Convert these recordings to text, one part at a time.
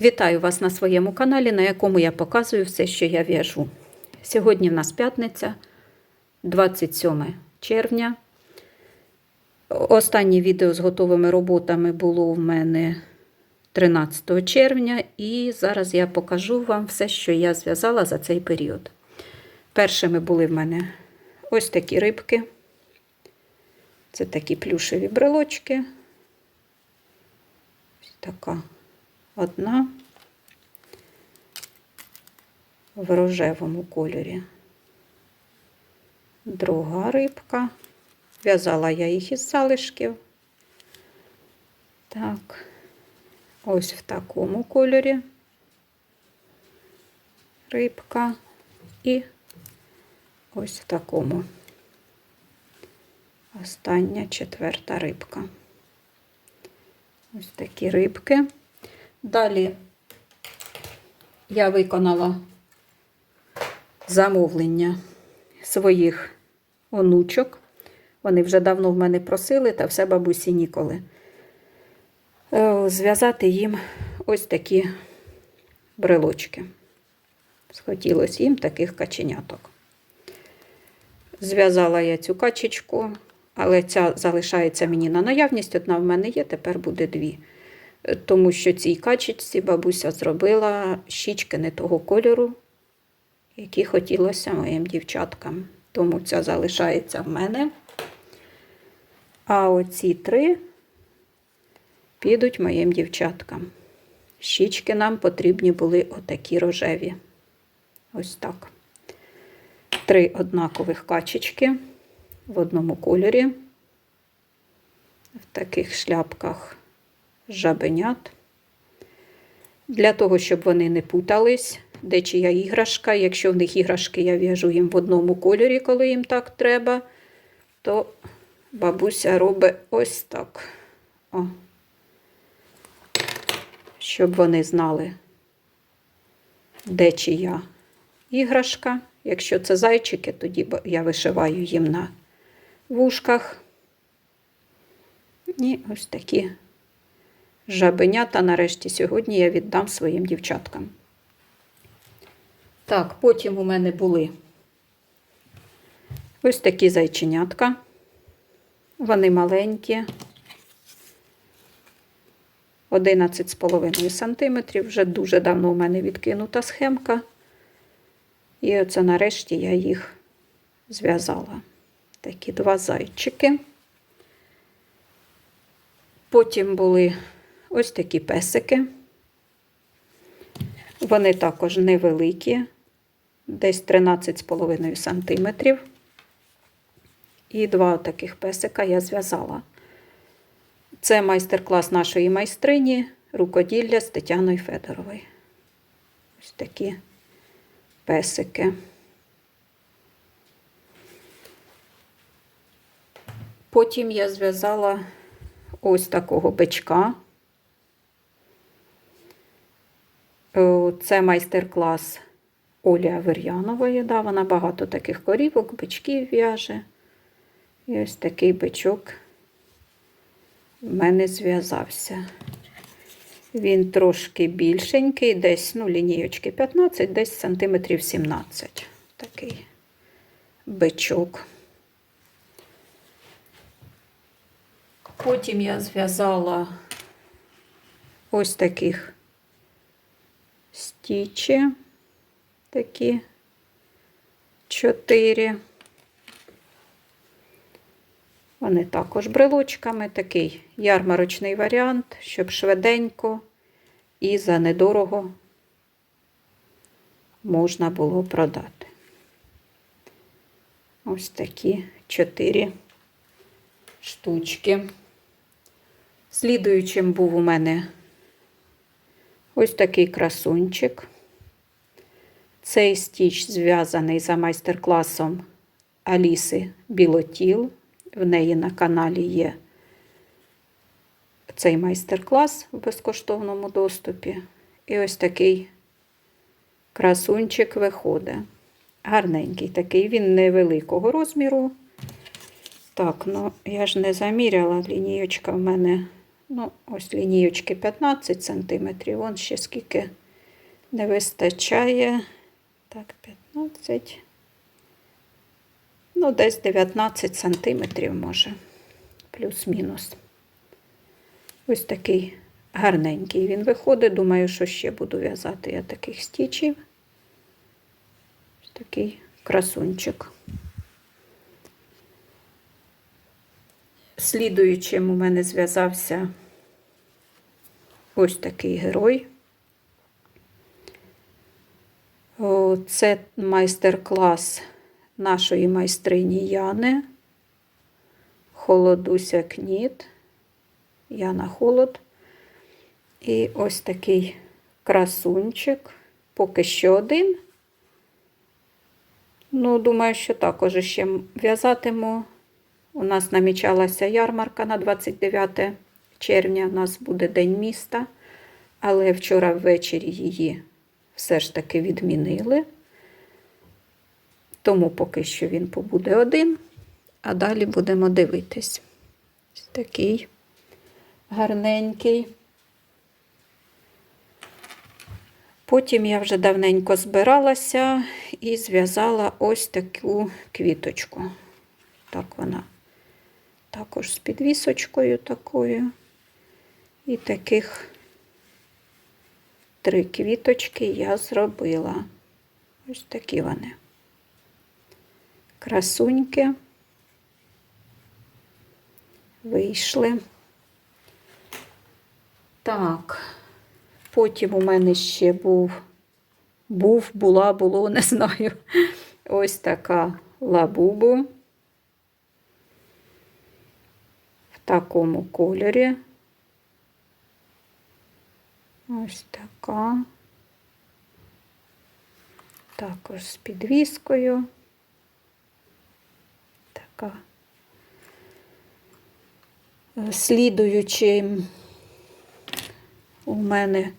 Вітаю вас на своєму каналі, на якому я показую все, що я в'яжу. Сьогодні в нас п'ятниця, 27 червня. Останнє відео з готовими роботами було в мене 13 червня, і зараз я покажу вам все, що я зв'язала за цей період. Першими були в мене ось такі рибки. Це такі плюшеві брелочки. Ось така одна в рожевому кольорі. Друга рибка. В'язала я їх із залишків. Так, ось в такому кольорі рибка і ось в такому. Остання четверта рибка. Ось такі рибки. Далі я виконала замовлення своїх онучок. Вони вже давно в мене просили, та все бабусі ніколи. Е, Зв'язати їм ось такі брелочки. Схотілося їм таких каченяток. Зв'язала я цю качечку, але ця залишається мені на наявність. Одна в мене є, тепер буде дві. Е, Тому що цій качечці бабуся зробила щічки не того кольору, які хотілося моїм дівчаткам. Тому ця залишається в мене. А оці три підуть моїм дівчаткам. Щічки нам потрібні були отакі рожеві. Ось так. Три однакових качечки в одному кольорі, в таких шляпках жабенят. Для того, щоб вони не путались, де чия іграшка. Якщо в них іграшки, я в'яжу їм в одному кольорі, коли їм так треба, то бабуся робить ось так. О. Щоб вони знали, де чия іграшка. Якщо це зайчики, тоді я вишиваю їм на вушках. І ось такі жабенята нарешті сьогодні я віддам своїм дівчаткам. Так, потім у мене були ось такі зайченятка. Вони маленькі. 11,5 см. Вже дуже давно у мене відкинута схемка. І оце нарешті я їх зв'язала. Такі два зайчики. Потім були ось такі песики. Вони також невеликі, десь 13,5 см. І два таких песика я зв'язала. Це майстер-клас нашої майстрині рукоділля з Тетяною Федоровою. Ось такі песики. Потім я зв'язала ось такого бичка. Це майстер-клас Олі Авер'янової. Да, вона багато таких корівок, бичків в'яже. І ось такий бичок в мене зв'язався. Він трошки більшенький, десь ну, лінієчки 15, десь сантиметрів 17. Такий бичок. Потім я зв'язала ось таких стічі, такі чотири. Вони також брелочками, такий ярмарочний варіант, щоб швиденько і за недорого можна було продати. Ось такі чотири штучки. Слідуючим був у мене ось такий красунчик. Цей стіч зв'язаний за майстер-класом Аліси Білотіл. В неї на каналі є цей майстер-клас в безкоштовному доступі. І ось такий красунчик виходить. Гарненький такий, він невеликого розміру. Так, ну я ж не заміряла, лінієчка в мене Ну, ось лінієчки 15 см. Вон ще скільки не вистачає. Так, 15. Ну, десь 19 сантиметрів може, плюс-мінус. Ось такий гарненький він виходить. Думаю, що ще буду в'язати я таких стічів. Ось такий красунчик. Слідуючим у мене зв'язався ось такий герой. Це майстер-клас нашої майстрині Яни. Холодуся Кніт. Яна Холод. І ось такий красунчик. Поки що один. Ну, думаю, що також ще в'язатиму. У нас намічалася ярмарка на 29 червня. У нас буде День міста. Але вчора ввечері її все ж таки відмінили. Тому поки що він побуде один, а далі будемо дивитись. Ось такий гарненький. Потім я вже давненько збиралася і зв'язала ось таку квіточку. Так вона також з підвісочкою такою. І таких три квіточки я зробила. Ось такі вони. Красуньки. Вийшли. Так, потім у мене ще був, був, була, було, не знаю. Ось така лабубу. В такому кольорі. Ось така. Також з підвіскою. Така. Слідуючим у мене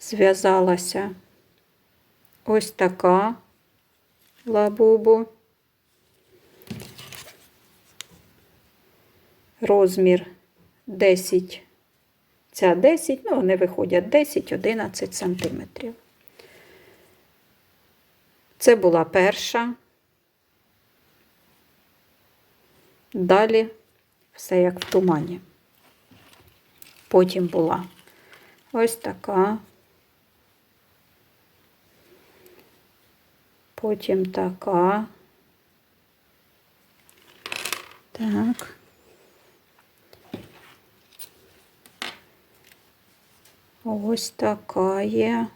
зв'язалася ось така лабубу. Розмір 10, ця 10, ну, вони виходять 10-11 сантиметрів. Це була перша. Далі все як в тумані. Потім була ось така. Потім така. Так. Ось така є.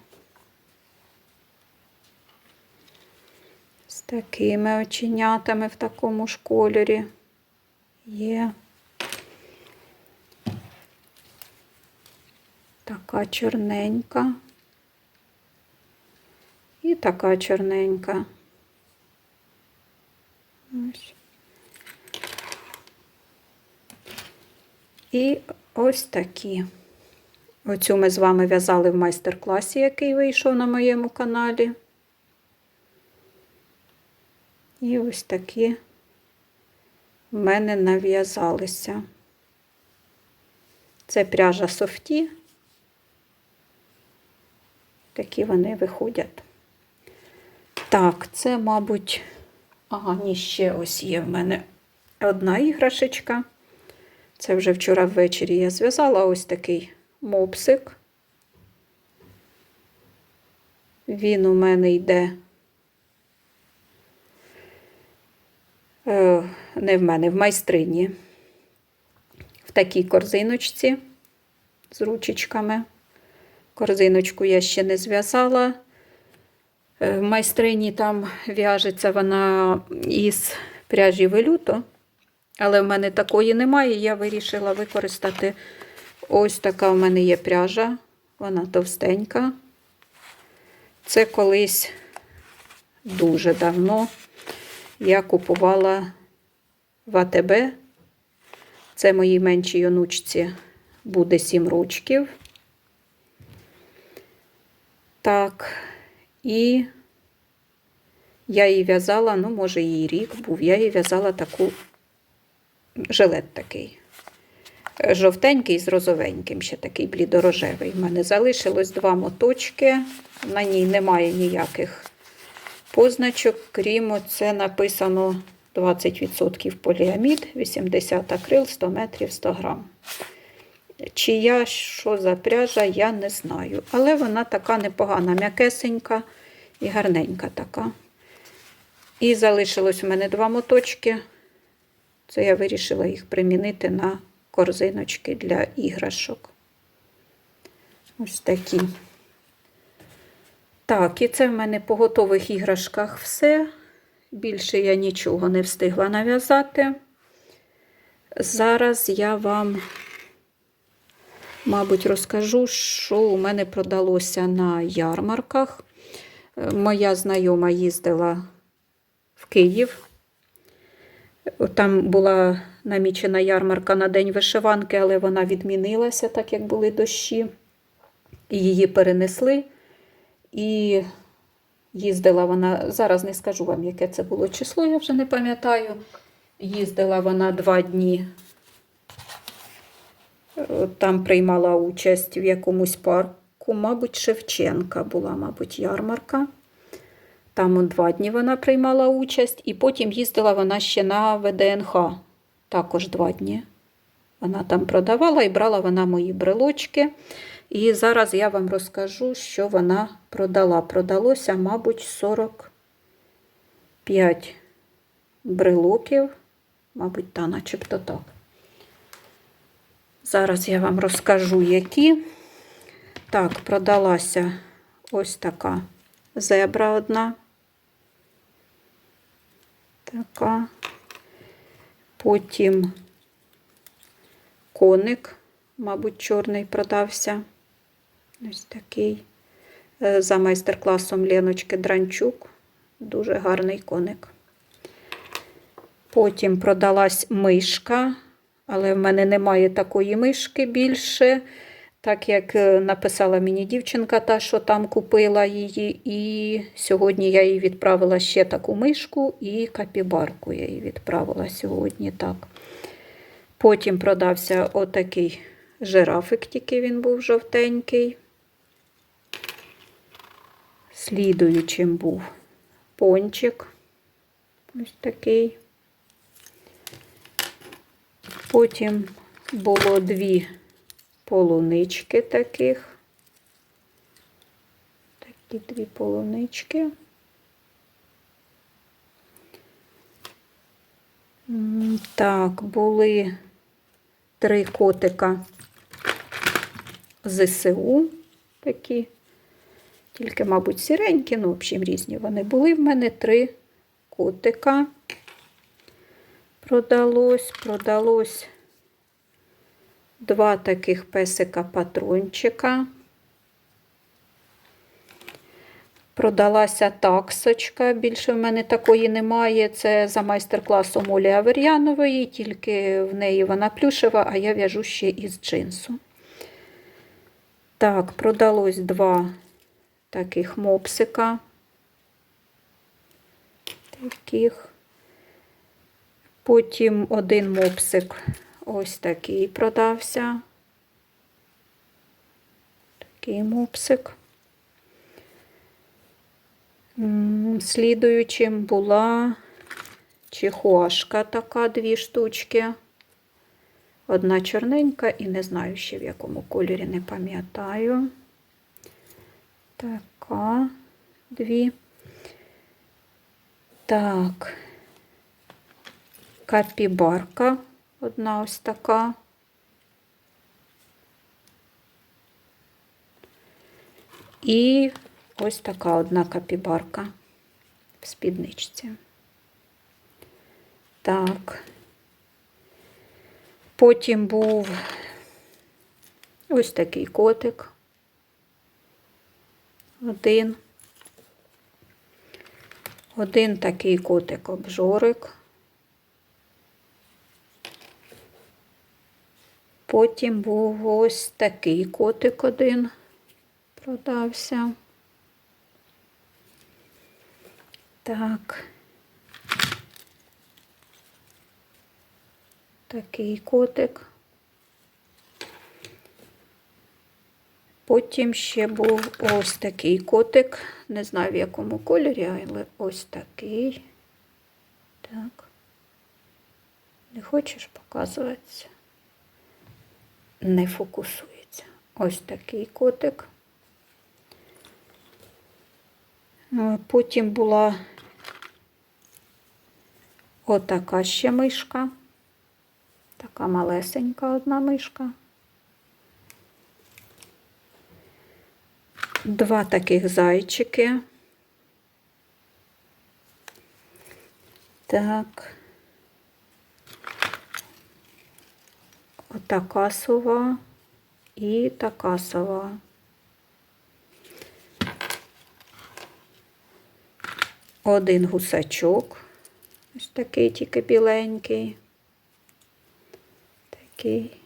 З такими оченятами в такому ж кольорі є. Така чорненька. І така чорненька. Ось. І ось такі. Оцю ми з вами в'язали в майстер-класі, який вийшов на моєму каналі. І ось такі в мене нав'язалися. Це пряжа софті. Такі вони виходять. Так, це, мабуть, ага, ні, ще ось є в мене одна іграшечка. Це вже вчора ввечері я зв'язала ось такий мопсик. Він у мене йде е, не в мене, в майстрині. В такій корзиночці з ручечками. Корзиночку я ще не зв'язала. Е, В майстрині там в'яжеться вона із пряжі велюто, але в мене такої немає. Я вирішила використати ось така в мене є пряжа, вона товстенька. Це колись дуже давно я купувала в АТБ. Це моїй меншій онучці буде 7 рочків. Так, і я її в'язала, ну, може, її рік був, я їй в'язала таку жилет такий. Жовтенький з розовеньким, ще такий блідорожевий. У мене залишилось два моточки. На ній немає ніяких позначок, крім це написано 20% поліамід, 80 акрил, 100 метрів 100 грам. Чия, що за пряжа, я не знаю. Але вона така непогана, м'якесенька і гарненька така. І залишилось у мене два моточки. Це я вирішила їх примінити на корзиночки для іграшок. Ось такі. Так, і це в мене по готових іграшках все. Більше я нічого не встигла нав'язати. Зараз я вам, мабуть, розкажу, що у мене продалося на ярмарках. Е, Моя знайома їздила в Київ. Там була намічена ярмарка на День вишиванки, але вона відмінилася, так як були дощі. Її перенесли. І їздила вона, зараз не скажу вам, яке це було число, я вже не пам'ятаю. Їздила вона два дні. Е, Там приймала участь в якомусь парку, мабуть, Шевченка була, мабуть, ярмарка. Там два дні вона приймала участь, і потім їздила вона ще на ВДНХ, також два дні. Вона там продавала і брала вона мої брелочки. І зараз я вам розкажу, що вона продала. Продалося, мабуть, 45 брелоків, мабуть, та начебто так. Зараз я вам розкажу, які. Так, продалася ось така зебра одна. Така. Потім коник, мабуть, чорний продався. Ось такий. Е, За майстер-класом Леночки Дранчук. Дуже гарний коник. Потім продалась мишка, але в мене немає такої мишки більше, так як е, написала мені дівчинка, та, що там купила її. І сьогодні я їй відправила ще таку мишку і капібарку я їй відправила сьогодні. так. Потім продався отакий жирафик, тільки він був жовтенький. Слідуючим був пончик. Ось такий. Потім було дві полунички таких. Такі дві полунички. Так, були три котика ЗСУ такі. Тільки, мабуть, сіренькі, ну, в общем, різні вони були. В мене три котика. Продалось, продалось два таких песика патрончика. Продалася таксочка, більше в мене такої немає. Це за майстер-класом Олі Авер'янової, тільки в неї вона плюшева, а я в'яжу ще із джинсу. Так, продалось два таких мопсика. Таких. Потім один мопсик ось такий продався. Такий мопсик. Слідуючим була чихуашка така, дві штучки. Одна чорненька і не знаю ще в якому кольорі, не пам'ятаю. Така, дві. Так. Капібарка. Одна ось така. І ось така одна капібарка в спідничці. Так. Потім був ось такий котик. Один. Один такий котик обжорик. Потім був ось такий котик один продався. Так. Такий котик. Потім ще був ось такий котик. Не знаю в якому кольорі, але ось такий. Так. Не хочеш показуватися? Не фокусується. Ось такий котик. Е, Потім була отака ще мишка. Така малесенька одна мишка. Два таких зайчики. Так. Отака сова і така сова. Один гусачок. Ось такий тільки біленький. Такий.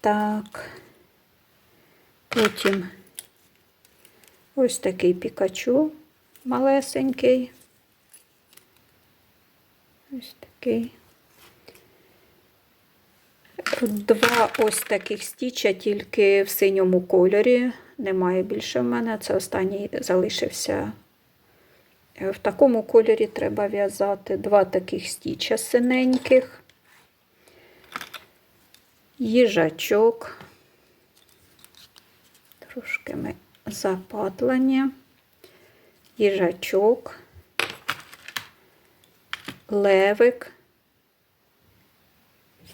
Так. Потім ось такий пікачу малесенький. Ось такий. Два ось таких стіча, тільки в синьому кольорі. Немає більше в мене. Це останній залишився. Е, В такому кольорі треба в'язати два таких стіча синеньких, їжачок. Трошки ми запатлені, їжачок, левик,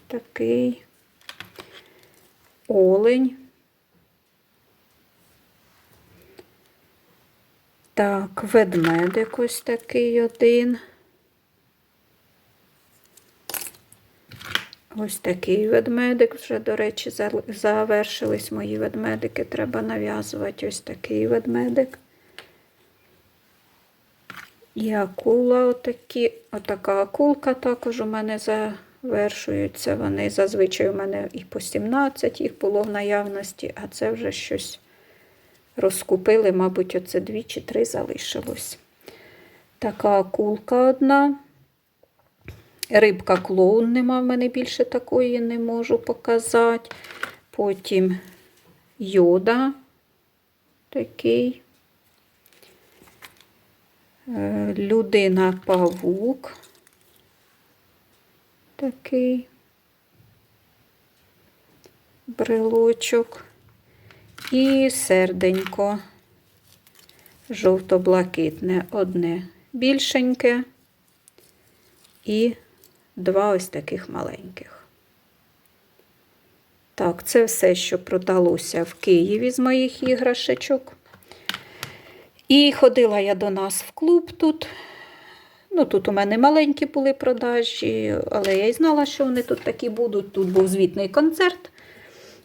такий, олень. Так, ведмедик ось такий один. Ось такий ведмедик. Вже, до речі, завершились мої ведмедики. Треба нав'язувати ось такий ведмедик. І акула отакі. Отака акулка також у мене завершуються. Вони зазвичай у мене і по 17 їх було в наявності, а це вже щось розкупили, мабуть, оце дві чи три залишилось. Така акулка одна. Рибка клоун нема, в мене більше такої не можу показати. Потім йода такий. Е, Людина павук такий брелочок. І серденько жовто-блакитне одне більшеньке і два ось таких маленьких. Так, це все, що продалося в Києві з моїх іграшечок. І ходила я до нас в клуб тут. Ну, тут у мене маленькі були продажі, але я й знала, що вони тут такі будуть. Тут був звітний концерт.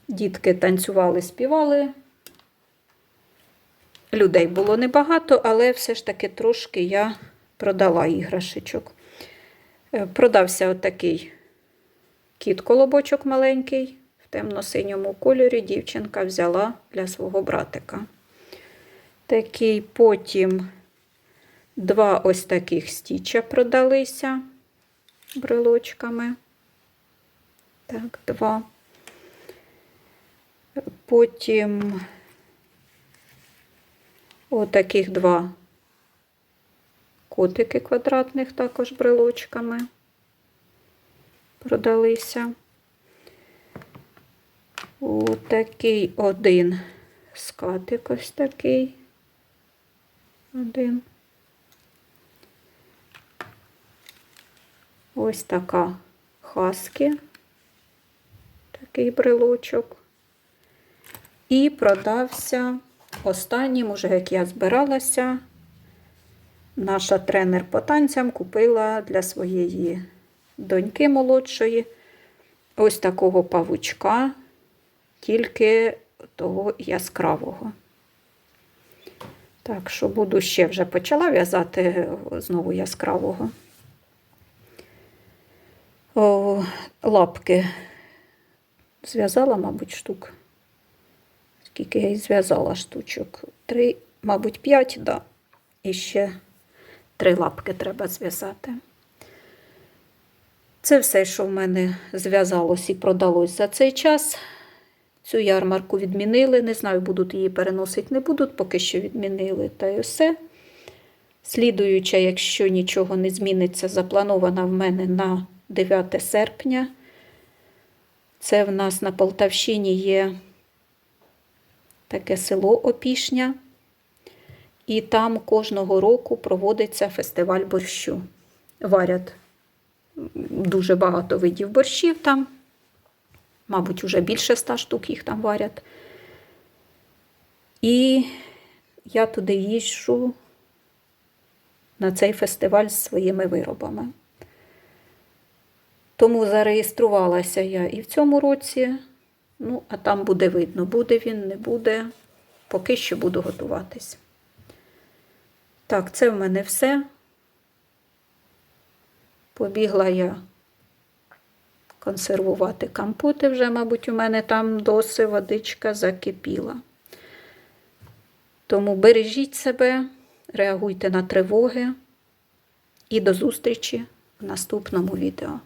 Дітки танцювали, співали. Людей було небагато, але все ж таки трошки я продала іграшечок. Е, Продався отакий кіт-колобочок маленький в темно-синьому кольорі. Дівчинка взяла для свого братика. Такий потім два ось таких стіча продалися брелочками. Так, два. Потім отаких два котики квадратних також брелочками продалися. Отакий один скатик ось такий. Один. Ось така хаски. Такий брелочок. І продався останнім, уже як я збиралася, наша тренер по танцям купила для своєї доньки молодшої ось такого павучка, тільки того яскравого. Так що буду ще вже почала в'язати знову яскравого. О, лапки зв'язала, мабуть, штук. Скільки я і зв'язала штучок? Три, мабуть, п'ять, да. І ще три лапки треба зв'язати. Це все, що в мене зв'язалось і продалось за цей час. Цю ярмарку відмінили. Не знаю, будуть її переносити, не будуть, поки що відмінили. Та й все. Слідуюча, якщо нічого не зміниться, запланована в мене на 9 серпня. Це в нас на Полтавщині є таке село Опішня. І там кожного року проводиться фестиваль борщу. Варять дуже багато видів борщів там. Мабуть, уже більше ста штук їх там варять. І я туди їжджу на цей фестиваль з своїми виробами. Тому зареєструвалася я і в цьому році. Ну, а там буде видно, буде він, не буде. Поки що буду готуватись. Так, це в мене все. Побігла я консервувати компоти вже, мабуть, у мене там доси водичка закипіла. Тому бережіть себе, реагуйте на тривоги і до зустрічі в наступному відео.